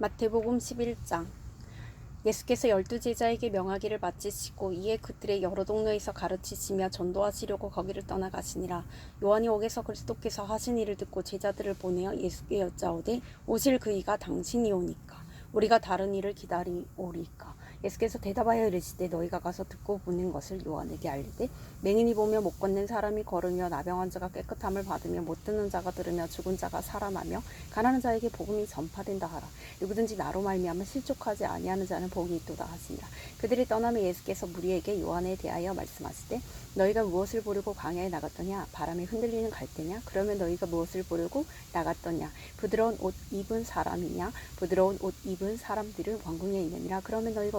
마태복음 11장. 예수께서 열두 제자에게 명하기를 마치시고 이에 그들의 여러 동네에서 가르치시며 전도하시려고 거기를 떠나가시니라. 요한이 옥에서 그리스도께서 하신 일을 듣고 제자들을 보내어 예수께 여짜오되 오실 그이가 당신이오니까. 우리가 다른 일을 기다리오리까 예수께서 대답하여 이르시되 너희가 가서 듣고 보는 것을 요한에게 알리되 맹인이 보며 못 걷는 사람이 걸으며 나병한 자가 깨끗함을 받으며 못 듣는 자가 들으며 죽은 자가 살아나며 가난한 자에게 복음이 전파된다 하라. 누구든지 나로 말미암아 실족하지 아니하는 자는 복이 있도다 하시니라. 그들이 떠나며 예수께서 무리에게 요한에 대하여 말씀하시되 너희가 무엇을 보려고 광야에 나갔더냐? 바람에 흔들리는 갈대냐? 그러면 너희가 무엇을 보려고 나갔더냐? 부드러운 옷 입은 사람이냐? 부드러운 옷 입은 사람들은 왕궁에 있느니라. 그러면 너희가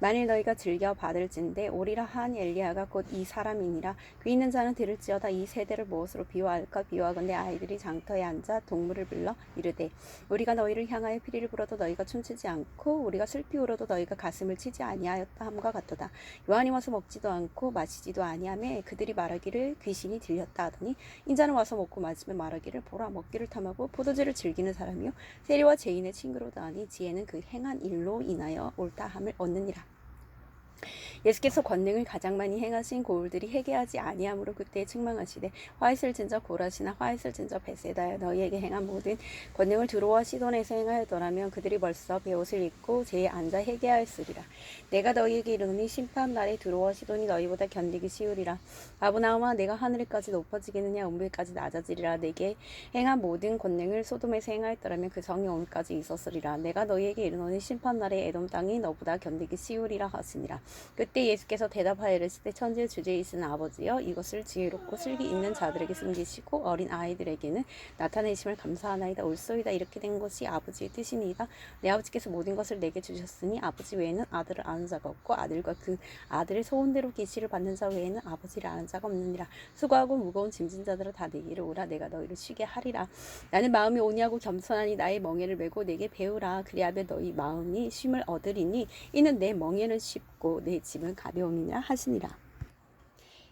만일 너희가 즐겨 받을진대 오리라 한 엘리야가 곧 이 사람이니라. 귀 있는 자는 들을지어다 이 세대를 무엇으로 비유할까? 비유하건대 아이들이 장터에 앉아 동물을 불러 이르되 우리가 너희를 향하여 피리를 불어도 너희가 춤추지 않고 우리가 슬피 울어도 너희가 가슴을 치지 아니하였다 함과 같도다. 요한이 와서 먹지도 않고 마시지도 아니하며 그들이 말하기를 귀신이 들렸다 하더니 인자는 와서 먹고 마시며 말하기를 보라. 먹기를 탐하고 포도주를 즐기는 사람이요. 세리와 죄인의 친구로다 하니 지혜는 그 행한 일로 인하여 옳다 함을 얻느니라 예수께서 권능을 가장 많이 행하신 고울들이 회개하지 아니함으로 그때 책망하시되 화이슬 진저 고라시나 화이슬 진저 베세다여 너희에게 행한 모든 권능을 두로와 시돈에서 행하였더라면 그들이 벌써 베옷을 입고 제에 앉아 회개하였으리라. 내가 너희에게 이르노니 심판 날에 두로와 시돈이 너희보다 견디기 쉬우리라. 아브나함아 내가 하늘에까지 높아지겠느냐? 음부에까지 낮아지리라. 내게 행한 모든 권능을 소돔에서 행하였더라면 그 성이 오늘까지 있었으리라. 내가 너희에게 이르노니 심판 날에 에돔 땅이 너보다 견디기 쉬우리라 하시니라. 그때 예수께서 대답하여 이르시되 천지의 주제이신 아버지여 이것을 지혜롭고 슬기 있는 자들에게 숨기시고 어린 아이들에게는 나타내심을 감사하나이다. 올소이다. 이렇게 된 것이 아버지의 뜻이니이다. 내 아버지께서 모든 것을 내게 주셨으니 아버지 외에는 아들을 아는 자가 없고 아들과 그 아들의 소원대로 계시를 받는 자 외에는 아버지를 아는 자가 없느니라. 수고하고 무거운 짐진 자들아 다 내게로 오라. 내가 너희를 쉬게 하리라. 나는 마음이 온유하고 겸손하니 나의 멍에를 메고 내게 배우라. 그리하면 너희 마음이 쉼을 얻으리니 이는 내 멍에는 쉽고 내 가벼움이니라 하시니라.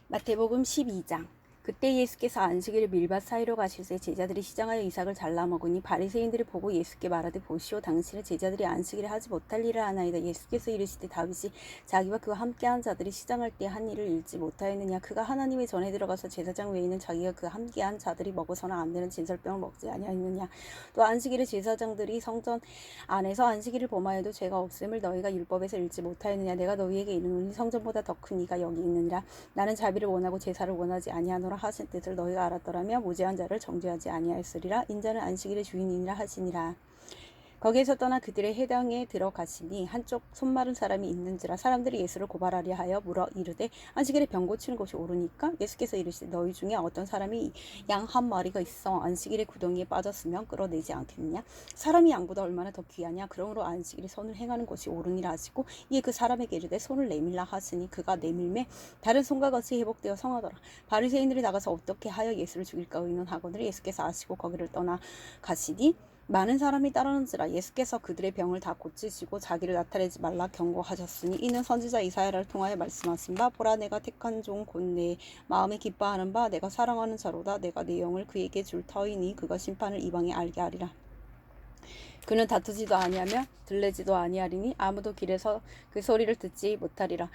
마태복음 12장 그때 예수께서 안식일을 밀밭 사이로 가실새 제자들이 시장하여 이삭을 잘라 먹으니 바리새인들이 보고 예수께 말하되 보시오 당신의 제자들이 안식일을 하지 못할 일을 하나이다. 예수께서 이르시되 다윗이 자기와 그와 함께한 자들이 시장할 때 한 일을 잃지 못하였느냐? 그가 하나님의 전에 들어가서 제사장 외에는 자기가 그 함께한 자들이 먹어서는 안 되는 진설병을 먹지 아니하였느냐? 또 안식일에 제사장들이 성전 안에서 안식일을 범하여도 죄가 없음을 너희가 율법에서 읽지 못하였느냐? 내가 너희에게 이르노니 성전보다 더 큰 이가 여기 있느니라. 나는 자비를 원하고 제사를 원하지 아니하노라 하신 뜻을 너희가 알았더라면 무죄한 자를 정죄하지 아니하였으리라. 인자는 안식일의 주인이니라 하시니라 거기에서 떠나 그들의 해당에 들어가시니 한쪽 손마른 사람이 있는지라 사람들이 예수를 고발하려 하여 물어 이르되 안식일에 병 고치는 것이 옳으니까 예수께서 이르시되 너희 중에 어떤 사람이 양 한 마리가 있어 안식일에 구덩이에 빠졌으면 끌어내지 않겠느냐? 사람이 양보다 얼마나 더 귀하냐? 그러므로 안식일에 손을 행하는 것이 옳으니라 하시고 이에 그 사람에게 이르되 손을 내밀라 하시니 그가 내밀매 다른 손과 같이 회복되어 성하더라. 바리새인들이 나가서 어떻게 하여 예수를 죽일까 의논하거늘 예수께서 아시고 거기를 떠나 가시니 많은 사람이 따르는지라 예수께서 그들의 병을 다 고치시고 자기를 나타내지 말라 경고하셨으니 이는 선지자 이사야를 통하여 말씀하신 바 보라 내가 택한 종 곧 내 마음에 기뻐하는 바 내가 사랑하는 자로다. 내가 내 영을 그에게 줄 터이니 그가 심판을 이방에 알게 하리라. 그는 다투지도 아니하며 들레지도 아니하리니 아무도 길에서 그 소리를 듣지 못하리라.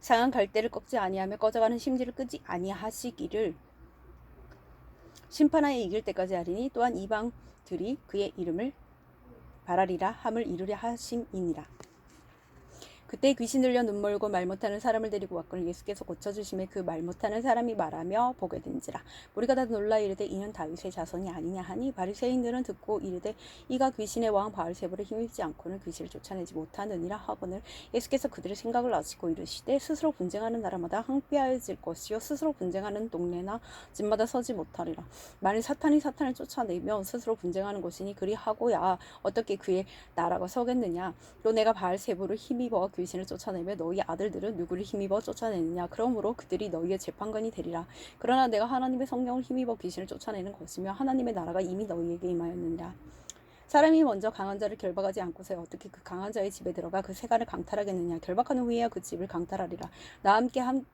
상한 갈대를 꺾지 아니하며 꺼져가는 심지를 끄지 아니하시기를 심판하에 이길 때까지 하리니 또한 이방 들이 그의 이름을 바라리라 함을 이루려 하심이니라. 그때 귀신 들려 눈 멀고 말 못하는 사람을 데리고 왔거늘 예수께서 고쳐주심에 그 말 못하는 사람이 말하며 보게 된지라. 우리가 다 놀라 이르되 이는 다윗의 자손이 아니냐 하니 바리새인들은 듣고 이르되 이가 귀신의 왕 바알세불에 힘입지 않고는 귀신을 쫓아내지 못하느니라 하거늘 예수께서 그들의 생각을 아시고 이르시되 스스로 분쟁하는 나라마다 항폐하여질 것이요 스스로 분쟁하는 동네나 집마다 서지 못하리라. 만일 사탄이 사탄을 쫓아내면 스스로 분쟁하는 것이니 그리하고야 어떻게 그의 나라가 서겠느냐? 또 내가 바알세불을 힘입어 귀 신을 쫓아내며 너희 아들들은 누구를 힘입어 쫓아내느냐? 그러므로 그들이 너희의 재판관이 되리라. 그러나 내가 하나님의 성령을 힘입어 귀신을 쫓아내는 것이며 하나님의 나라가 이미 너희에게 임하였느니라. 사람이 먼저 강한 자를 결박하지 않고서 어떻게 그 강한 자의 집에 들어가 그 세간을 강탈하겠느냐? 결박하는 후에야 그 집을 강탈하리라. 나 함께 함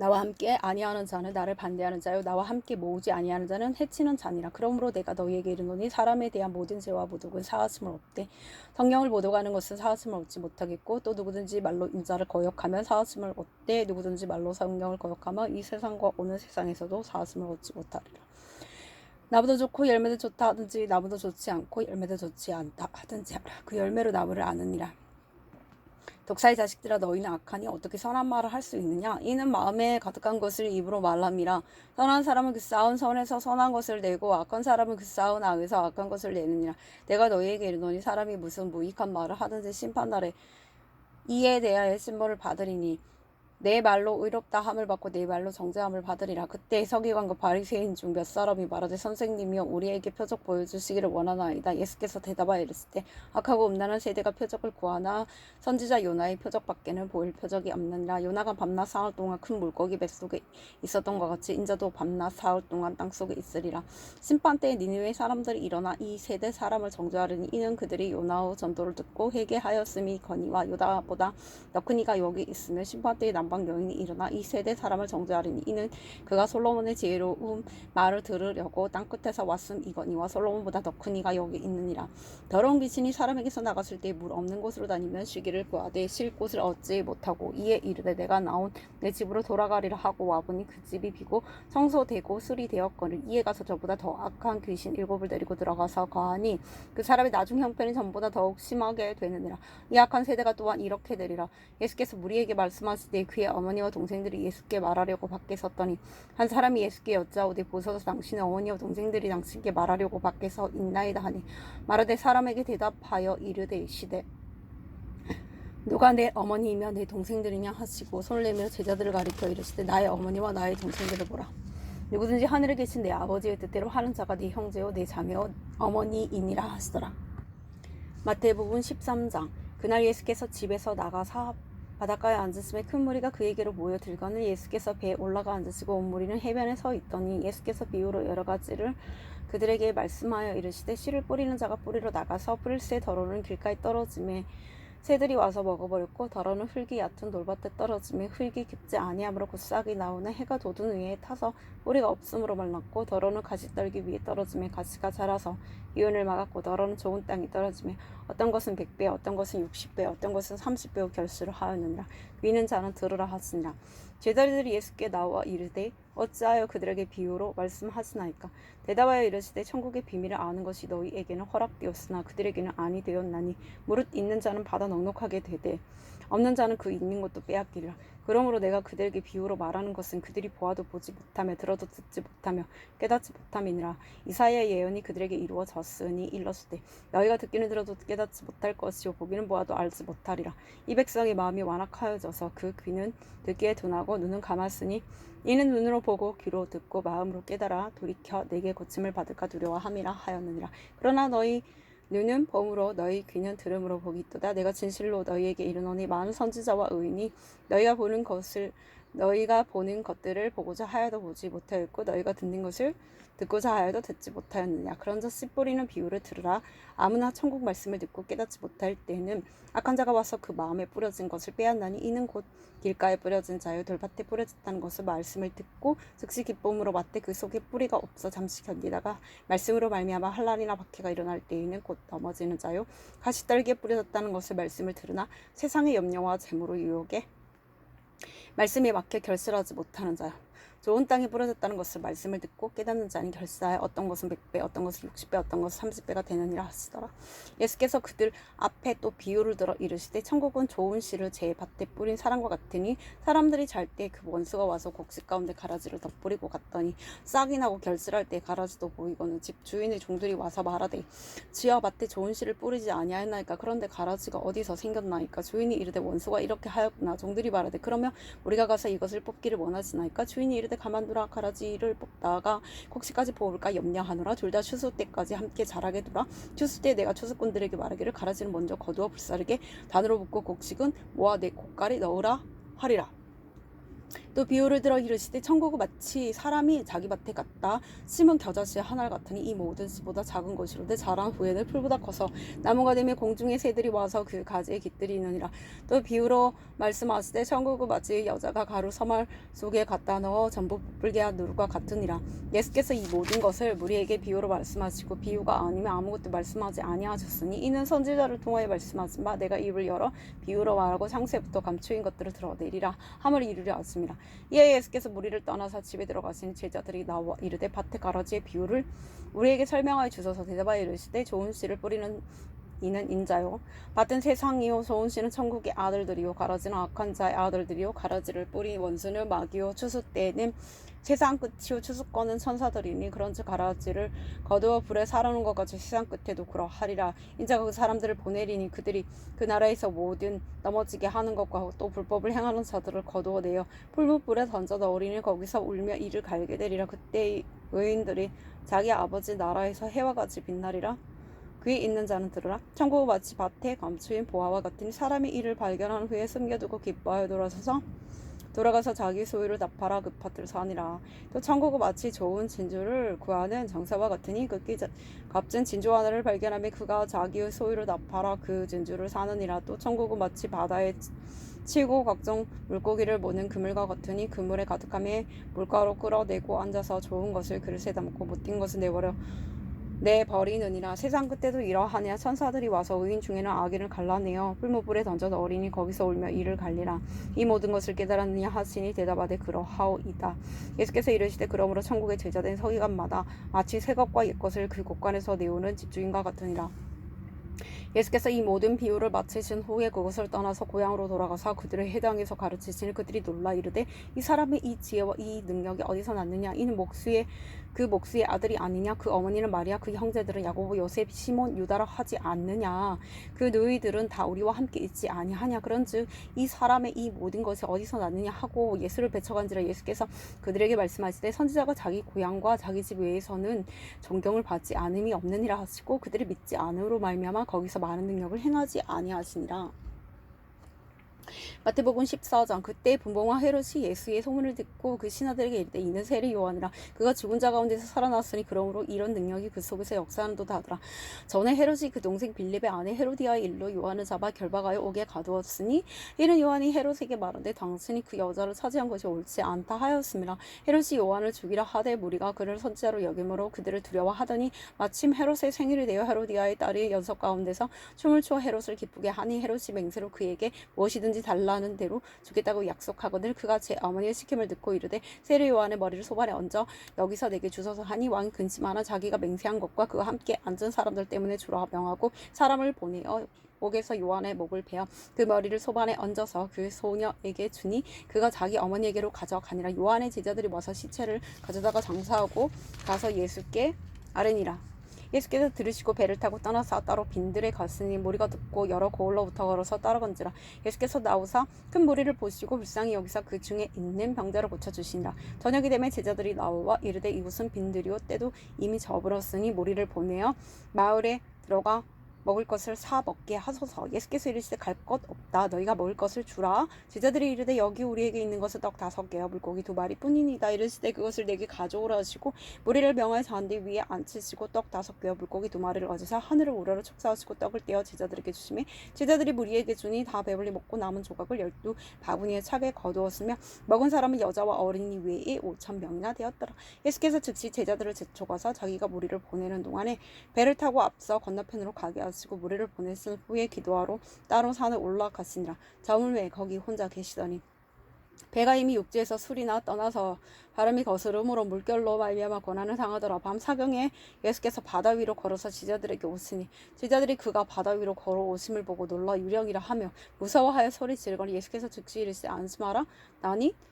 나와 함께 아니하는 자는 나를 반대하는 자요. 나와 함께 모으지 아니하는 자는 해치는 자니라. 그러므로 내가 너희에게 이르노니 사람에 대한 모든 죄와 모독은 사하심을 얻되 성령을 모독하는 것은 사하심을 얻지 못하겠고 또 누구든지 말로 인자를 거역하면 사하심을 얻되 누구든지 말로 성령을 거역하면 이 세상과 오는 세상에서도 사하심을 얻지 못하리라. 나보다 좋고 열매도 좋다 하든지 나보다 좋지 않고 열매도 좋지 않다 하든지 하라. 그 열매로 나무를 아느니라 독사의 자식들아 너희는 악하니 어떻게 선한 말을 할 수 있느냐? 이는 마음에 가득한 것을 입으로 말함이라. 선한 사람은 그 쌓은 선에서 선한 것을 내고 악한 사람은 그 쌓은 악에서 악한 것을 내느니라. 내가 너희에게 이르노니 사람이 무슨 무익한 말을 하든지 심판날에 이에 대하여 신문을 받으리니 내 말로 의롭다 함을 받고 내 말로 정죄함을 받으리라. 그때 서기관과 바리새인 중 몇 사람이 말하되 선생님이여 우리에게 표적 보여주시기를 원하나이다. 예수께서 대답하여 이르실 때 악하고 음란한 세대가 표적을 구하나 선지자 요나의 표적밖에는 보일 표적이 없느니라. 요나가 밤낮 사흘 동안 큰 물고기 뱃속에 있었던 것 같이 인자도 밤낮 사흘 동안 땅속에 있으리라. 심판 때에 니느웨 사람들이 일어나 이 세대 사람을 정죄하려니 이는 그들이 요나의 전도를 듣고 회개하였음이 거니와 요다보다 더 크니가 여기 있으면 심판 때에 남 남방 여인이 일어나 이 세대 사람을 정죄하리니 이는 그가 솔로몬의 지혜로운 말을 들으려고 땅 끝에서 왔음. 이거니와 솔로몬보다 더 큰 이가 여기 있느니라. 더러운 귀신이 사람에게서 나갔을 때 물 없는 곳으로 다니면 쉬기를 구하되 쉴 곳을 얻지 못하고 이에 이르되 내가 나온 내 집으로 돌아가리라 하고 와보니 그 집이 비고 청소되고 술이 되었거늘 이에 가서 저보다 더 악한 귀신 일곱을 데리고 들어가서 거하니 그 사람의 나중 형편이 전보다 더욱 심하게 되느니라. 이 악한 세대가 또한 이렇게 되리라. 예수께서 우리에게 말씀하시되 그의 어머니와 동생들이 예수께 말하려고 밖에 섰더니 한 사람이 예수께 여짜오되 보소서 당신의 어머니와 동생들이 당신께 말하려고 밖에 서 있나이다 하니 말하되 사람에게 대답하여 이르되 시되 누가 내 어머니이며 내 동생들이냐 하시고 손을 내밀어 제자들을 가리켜 이르시되 나의 어머니와 나의 동생들을 보라. 누구든지 하늘에 계신 내 아버지의 뜻대로 하는 자가 네 형제요 내 자매요 어머니이니라 하시더라. 마태복음 13장. 그날 예수께서 집에서 나가 사 바닷가에 앉으심에 큰 무리가 그에게로 모여 들거늘 예수께서 배에 올라가 앉으시고 온 무리는 해변에 서 있더니 예수께서 비유로 여러 가지를 그들에게 말씀하여 이르시되 씨를 뿌리는 자가 뿌리러 나가서 뿌릴 새 더러는 길가에 떨어짐에 새들이 와서 먹어버렸고 더러는 흙이 얕은 돌밭에 떨어짐에 흙이 깊지 아니하므로 곧 싹이 나오는 해가 돋은 위에 타서 뿌리가 없으므로 말랐고 더러는 가시 떨기 위에 떨어짐에 가시가 자라서 기운을 막았고 더러는 좋은 땅이 떨어짐에 어떤 것은 백배 어떤 것은 육십 배 어떤 것은 삼십 배의 결수를 하였느니라. 위는 자는 들으라 하시니라. 제자들이 예수께 나와 이르되 어찌하여 그들에게 비유로 말씀하시나이까? 대답하여 이르시되 천국의 비밀을 아는 것이 너희에게는 허락되었으나 그들에게는 아니 되었나니 무릇 있는 자는 받아 넉넉하게 되되 없는 자는 그 있는 것도 빼앗기리라. 그러므로 내가 그들에게 비유로 말하는 것은 그들이 보아도 보지 못하며 들어도 듣지 못하며 깨닫지 못함이니라. 이사야의 예언이 그들에게 이루어졌으니 일렀을 너희가 듣기는 들어도 깨닫지 못할 것이요 보기는 보아도 알지 못하리라. 이 백성의 마음이 완악하여져서 그 귀는 듣기에 둔하고 눈은 감았으니 이는 눈으로 보고 귀로 듣고 마음으로 깨달아 돌이켜 내게 고침을 받을까 두려워함이라 하였느니라. 그러나 너희 눈은 범으로 너희 귀는 들음으로 보기도다. 내가 진실로 너희에게 이르노니 많은 선지자와 의인이 너희가 보는 것을 너희가 보는 것들을 보고자 하여도 보지 못하였고 너희가 듣는 것을 듣고자 하여도 듣지 못하였느냐. 그런저 씨 뿌리는 비유를 들으라. 아무나 천국 말씀을 듣고 깨닫지 못할 때는 악한 자가 와서 그 마음에 뿌려진 것을 빼앗나니 이는 곧 길가에 뿌려진 자요 돌밭에 뿌려졌다는 것을 말씀을 듣고 즉시 기쁨으로 맞대 그 속에 뿌리가 없어 잠시 견디다가 말씀으로 말미암아 한란이나 박해가 일어날 때에는 곧 넘어지는 자요. 가시떨기에 뿌려졌다는 것을 말씀을 들으나 세상의 염려와 재물의 유혹에 말씀에 막혀 결실하지 못하는 자요 좋은 땅이 부러졌다는 것을 말씀을 듣고 깨닫는 자니 결사에 어떤 것은 100배 어떤 것은 60배 어떤 것은 30배가 되느니라 하시더라. 예수께서 그들 앞에 또 비유를 들어 이르시되 천국은 좋은 씨를 제 밭에 뿌린 사람과 같으니 사람들이 잘 때 그 원수가 와서 곡식 가운데 가라지를 덧뿌리고 갔더니 싹이 나고 결실할 때 가라지도 보이고는 집 주인의 종들이 와서 말하되 지하 밭에 좋은 씨를 뿌리지 아니하였나이까? 그런데 가라지가 어디서 생겼나이까? 주인이 이르되 원수가 이렇게 하였구나. 종들이 말하되 그러면 우리가 가서 이것을 뽑기를 원하시나이까? 주인이 이르되 가만두라 가라지를 뽑다가 곡식까지 뽑을까 염려하노라. 둘 다 추수 때까지 함께 자라게 두라. 추수 때 내가 추수꾼들에게 말하기를 가라지를 먼저 거두어 불사르게 단으로 붓고 곡식은 모아 내 곡간에 넣으라 하리라 또 비유를 들어 이르시되 천국은 마치 사람이 자기 밭에 갔다. 심은 겨자씨 하나 같으니 이 모든 씨보다 작은 것이로되 자란 후에는 풀보다 커서 나무가 되며 공중의 새들이 와서 그 가지에 깃들이느니라. 또 비유로 말씀하시되 천국은 마치 여자가 가루 서말 속에 갖다 넣어 전부 부풀게 한 누룩과 같으니라. 예수께서 이 모든 것을 우리에게 비유로 말씀하시고 비유가 아니면 아무것도 말씀하지 아니하셨으니 이는 선지자를 통하여 말씀하신 바 내가 입을 열어 비유로 말하고 창세부터 감추인 것들을 드러내리라. 함을 이루려 하십니다 이에 예수께서 무리를 떠나서 집에 들어가신 제자들이 나와 이르되 밭에 가라지의 비유를 우리에게 설명하여 주소서. 대답하여 이르시되 좋은 씨를 뿌리는 이는 인자요. 밭은 세상이요. 좋은 씨는 천국의 아들들이요. 가라지는 악한 자의 아들들이요. 가라지를 뿌리 원수는 마귀요. 추수 때에는 세상 끝이요 추수권은 천사들이니 그런즉 가라지를 거두어 불에 사르는 것 같이 세상 끝에도 그러하리라. 인자가 그 사람들을 보내리니 그들이 그 나라에서 모든 넘어지게 하는 것과 또 불법을 행하는 자들을 거두어 내어 풀무불에 던져 넣으리니 거기서 울며 이를 갈게 되리라. 그때 의인들이 자기 아버지 나라에서 해와 같이 빛나리라. 그에 있는 자는 들으라. 천국은 마치 밭에 감추인 보화와 같으니 사람이 이를 발견한 후에 숨겨두고 기뻐하여 돌아서서 돌아가서 자기 소유를 납하라 그 밭을 사니라. 또 천국은 마치 좋은 진주를 구하는 장사와 같으니 그끼 값진 진주 하나를 발견하며 그가 자기의 소유를 납하라 그 진주를 사느니라. 또 천국은 마치 바다에 치고 각종 물고기를 모는 그물과 같으니 그물에 가득함에 물가로 끌어내고 앉아서 좋은 것을 그릇에 담고 못된 것을 내버려 내 버리느니라. 세상 끝때도 이러하냐. 천사들이 와서 의인 중에는 악인을 갈라내어 풀무불에 던져 넣으리니 거기서 울며 이를 갈리라. 이 모든 것을 깨달았느냐 하시니 대답하되 그러하오이다. 예수께서 이르시되 그러므로 천국의 제자된 서기관마다 마치 새 것과 옛 것을 그 곳간에서 내오는 집주인과 같으니라. 예수께서 이 모든 비유를 마치신 후에 그것을 떠나서 고향으로 돌아가서 그들의 해당에서 가르치시니 그들이 놀라 이르되 이 사람의 이 지혜와 이 능력이 어디서 났느냐? 이는 목수의 그 목수의 아들이 아니냐 그 어머니는 마리아 그 형제들은 야고보 요셉 시몬 유다라 하지 않느냐. 그 너희들은 다 우리와 함께 있지 아니하냐. 그런즉 이 사람의 이 모든 것이 어디서 났느냐 하고 예수를 배척한지라 예수께서 그들에게 말씀하시되 선지자가 자기 고향과 자기 집 외에서는 존경을 받지 않음이 없느니라 하시고 그들이 믿지 않으로 말미암아 거기서 많은 능력을 행하지 아니하시니라 마태복음 14장 그때 분봉과 헤롯이 예수의 소문을 듣고 그 신하들에게 이르되 이는 세례 요한이라. 그가 죽은 자 가운데서 살아났으니 그러므로 이런 능력이 그 속에서 역사하는도다 하더라. 전에 헤롯이 그 동생 빌립의 아내 헤로디아의 일로 요한을 잡아 결박하여 오게 가두었으니 이는 요한이 헤롯에게 말하되 당신이 그 여자를 차지한 것이 옳지 않다 하였습니다. 헤롯이 요한을 죽이라 하되 무리가 그를 선지자로 여김으로 그들을 두려워하더니 마침 헤롯의 생일이 되어 헤로디아의 딸이 연석 가운데서 춤을 추어 헤롯을 기쁘게 하니 헤롯이 맹세로 그에게 무엇이든지 달라는 대로 주겠다고 약속하거늘 그가 제 어머니의 시킴을 듣고 이르되 세례 요한의 머리를 소발에 얹어 여기서 내게 주소서 하니 왕이 근심하나 자기가 맹세한 것과 그와 함께 앉은 사람들 때문에 주라 명하고 사람을 보내어 옥에서 요한의 목을 베어 그 머리를 소반에 얹어서 그 소녀에게 주니 그가 자기 어머니에게로 가져가니라. 요한의 제자들이 와서 시체를 가져다가 장사하고 가서 예수께 아뢰니라 예수께서 들으시고 배를 타고 떠나서 따로 빈들에 갔으니 무리가 듣고 여러 고을로부터 걸어서 따라건지라. 예수께서 나오사 큰 무리를 보시고 불쌍히 여기서 그 중에 있는 병자를 고쳐 주신다. 저녁이 되면 제자들이 나와 이르되 이곳은 빈들이요 때도 이미 저물었으니 무리를 보내어 마을에 들어가 먹을 것을 사 먹게 하소서. 예수께서 이르시되 갈 것 없다. 너희가 먹을 것을 주라. 제자들이 이르되 여기 우리에게 있는 것은 떡 다섯 개와 물고기 두 마리 뿐이니이다. 이르시되 그것을 내게 가져오라 하시고 무리를 명하여 잔디 위에 앉히시고 떡 다섯 개와 물고기 두 마리를 얻으사 하늘을 우러러 축사하시고 떡을 떼어 제자들에게 주시매 제자들이 무리에게 주니 다 배불리 먹고 남은 조각을 열두 바구니에 차게 거두었으며 먹은 사람은 여자와 어린이 외에 오천 명이나 되었더라. 예수께서 즉시 제자들을 제쳐가서 자기가 무리를 보내는 동안에 배를 타고 앞서 건너편으로 가게 하시고 무리를 보냈을 후에 기도하러 따로 산에 올라가시니라 저물 외에 거기 혼자 계시더니 배가 이미 육지에서 술이나 떠나서 바람이 거스름으로 물결로 말미암아 고난을 당하더라. 밤 사경에 예수께서 바다 위로 걸어서 지자들에게 오시니 지자들이 그가 바다 위로 걸어오심을 보고 놀라 유령이라 하며 무서워하여 소리 지르거니 예수께서 즉시 이르시되 안심하라 나니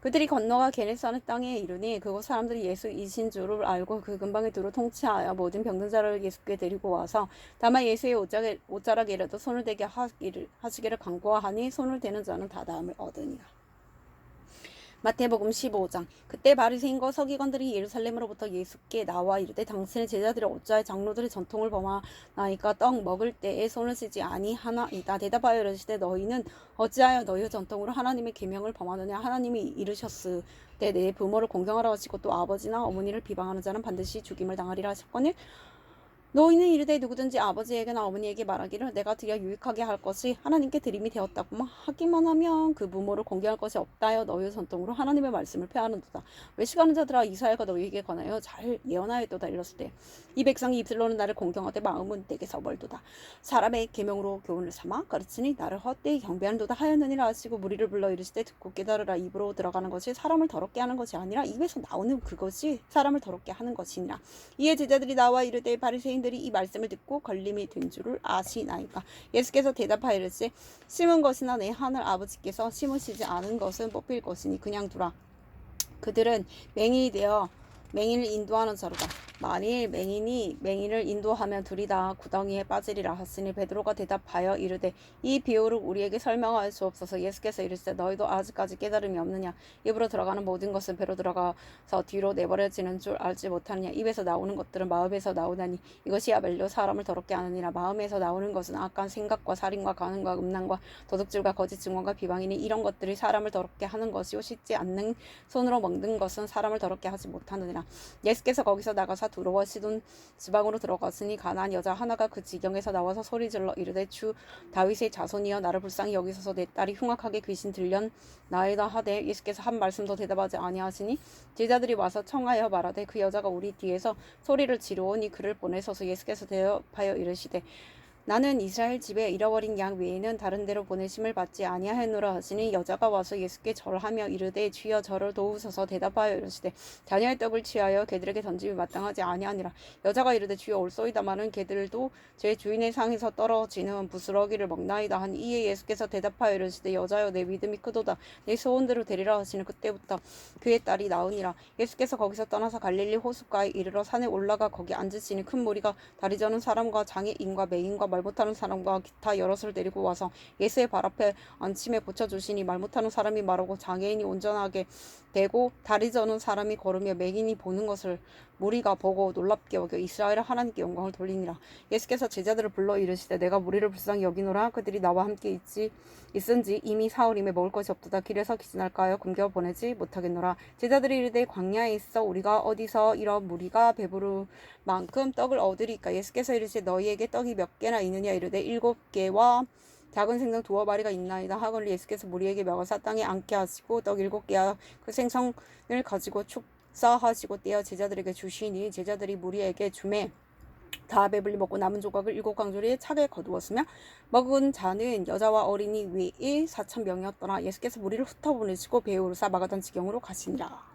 그들이 건너가 게네사렛 땅에 이르니 그곳 사람들이 예수 이신 줄을 알고 그 근방에 두루 통치하여 모든 병든 자를 예수께 데리고 와서 다만 예수의 옷자락, 옷자락이라도 손을 대게 하기를, 하시기를 간구하니 손을 대는 자는 다 나음을 얻으니라. 마태복음 15장. 그때 바리새인과 서기관들이 예루살렘으로부터 예수께 나와 이르되 당신의 제자들이 어찌하여 장로들의 전통을 범하나이까 떡 먹을 때에 손을 쓰지 아니하나이다. 대답하여 이르시되 너희는 어찌하여 너희의 전통으로 하나님의 계명을 범하느냐? 하나님이 이르셨으되 내 부모를 공경하라 하시고 또 아버지나 어머니를 비방하는 자는 반드시 죽임을 당하리라 하셨거늘 너희는 이르되 누구든지 아버지에게나 어머니에게 말하기를 내가 드려 유익하게 할 것이 하나님께 드림이 되었다고만 하기만 하면 그 부모를 공개할 것이 없다여 너희의 전통으로 하나님의 말씀을 폐하는도다. 외식하는 자들아 이사야가 너희에게 권하여 잘 예언하였도다 이렀을 때 이 백성이 입술로는 나를 공경하되 마음은 내게서 멀도다. 사람의 계명으로 교훈을 삼아 가르치니 나를 헛되이 경배하는도다 하였느니라 하시고 무리를 불러 이르시되 듣고 깨달으라 입으로 들어가는 것이 사람을 더럽게 하는 것이 아니라 입에서 나오는 그것이 사람을 더럽게 하는 것이니라. 이에 제자들이 나와 이르되 바리새인 들이 이 말씀을 듣고 걸림이 된 줄을 아시나이까? 예수께서 대답하여 이르시되 심은 것이나 내 하늘 아버지께서 심으시지 않은 것은 뽑힐 것이니 그냥 두라. 그들은 맹인이 되어 맹인을 인도하는 자로다. 만일 맹인이 맹인을 인도하면 둘이 다 구덩이에 빠지리라. 하시니 베드로가 대답하여 이르되 이 비유를 우리에게 설명하여 주옵소서 예수께서 이르시되 너희도 아직까지 깨달음이 없느냐? 입으로 들어가는 모든 것은 배로 들어가서 뒤로 내버려지는 줄 알지 못하느냐? 입에서 나오는 것들은 마음에서 나오나니 이것이야말로 사람을 더럽게 하느니라. 마음에서 나오는 것은 악한 생각과 살인과 가능과 음란과 도둑질과 거짓 증언과 비방이니 이런 것들이 사람을 더럽게 하는 것이요 씻지 않는 손으로 먹는 것은 사람을 더럽게 하지 못하느니라 예수께서 거기서 나가사 두로와 시돈 지방으로 들어갔으니 가난 여자 하나가 그 지경에서 나와서 소리질러 이르되 주 다윗의 자손이여 나를 불쌍히 여기소서. 내 딸이 흉악하게 귀신 들련 나에다 하되 예수께서 한 말씀도 대답하지 아니하시니 제자들이 와서 청하여 말하되 그 여자가 우리 뒤에서 소리를 지르오니 그를 보내소서. 예수께서 대답하여 이르시되 나는 이스라엘 집에 잃어버린 양 외에는 다른 데로 보내심을 받지 아니하였노라 하시니 여자가 와서 예수께 절하며 이르되 주여 저를 도우소서 대답하여 이르시되 자녀의 떡을 취하여 개들에게 던짐이 마땅하지 아니하니라. 여자가 이르되 주여 올소이다마는 개들도 제 주인의 상에서 떨어지는 부스러기를 먹나이다. 한 이에 예수께서 대답하여 이르시되 여자여 내 믿음이 크도다. 내 소원대로 되리라 하시니 그때부터 그의 딸이 나으니라. 예수께서 거기서 떠나서 갈릴리 호숫가에 이르러 산에 올라가 거기 앉으시니 큰 무리가 다리 저는 사람과 장애인과 매인과 말 못하는 사람과 기타 여럿을 데리고 와서 예수의 발 앞에 앉힘에 고쳐주시니 말 못하는 사람이 말하고 장애인이 온전하게 되고 다리 저는 사람이 걸으며 맹인이 보는 것을 무리가 보고 놀랍게 여겨 이스라엘 하나님께 영광을 돌리니라. 예수께서 제자들을 불러 이르시되 내가 무리를 불쌍히 여기노라. 그들이 나와 함께 있지 있은지 이미 사흘임에 먹을 것이 없도다. 길에서 기진할까요? 굶겨 보내지 못하겠노라. 제자들이 이르되 광야에 있어 우리가 어디서 이런 무리가 배부를 만큼 떡을 얻으리까? 예수께서 이르시되 너희에게 떡이 몇 개나 있느냐? 이르되 일곱 개와 작은 생선 두어 마리가 있나이다 하거늘 예수께서 무리에게 먹어서 땅에 앉게 하시고 떡 일곱 개와 그 생선을 가지고 축사하시고 떼어 제자들에게 주시니 제자들이 무리에게 주매 다 배불리 먹고 남은 조각을 일곱 강조리에 차게 거두었으며 먹은 자는 여자와 어린이 외에 사천 명이었더라. 예수께서 무리를 흩어보내시고 배에 오르사 마가단 지경으로 가시니라